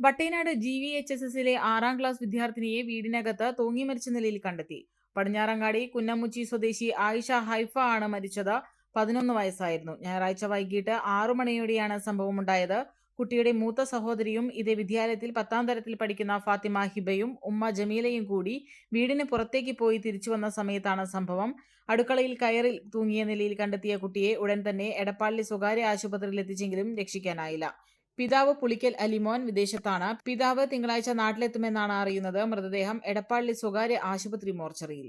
Vattenad G V H S എസിലെ ആറാം class വിദ്യാർത്ഥിനിയെ വീടിനകത്ത് തൂങ്ങി മരിച്ച നിലയിൽ കണ്ടെത്തി. പടിഞ്ഞാറങ്ങാടി കുന്നമുച്ചി സ്വദേശി ആയിഷ ഹൈഫ ആണ് മരിച്ചത്. പതിനൊന്ന് വയസ്സായിരുന്നു. ഞായറാഴ്ച വൈകിട്ട് ആറു മണിയോടെയാണ് സംഭവമുണ്ടായത്. കുട്ടിയുടെ മൂത്ത സഹോദരിയും ഇതേ വിദ്യാലയത്തിൽ പത്താം തരത്തിൽ പഠിക്കുന്ന ഫാത്തിമ ഹിബയും ഉമ്മ ജമീലയും കൂടി വീടിന് പുറത്തേക്ക് പോയി തിരിച്ചു വന്ന സമയത്താണ് സംഭവം. അടുക്കളയിൽ കയറിൽ തൂങ്ങിയ നിലയിൽ കണ്ടെത്തിയ കുട്ടിയെ ഉടൻ തന്നെ എടപ്പാളിലെ സ്വകാര്യ ആശുപത്രിയിൽ എത്തിച്ചെങ്കിലും രക്ഷിക്കാനായില്ല. പിതാവ് പുളിക്കൽ അലിമോൻ വിദേശത്താണ്. പിതാവ് തിങ്കളാഴ്ച നാട്ടിലെത്തുമെന്നാണ് അറിയുന്നത്. മൃതദേഹം എടപ്പാളിലെ സ്വകാര്യ ആശുപത്രി മോർച്ചറിയിൽ.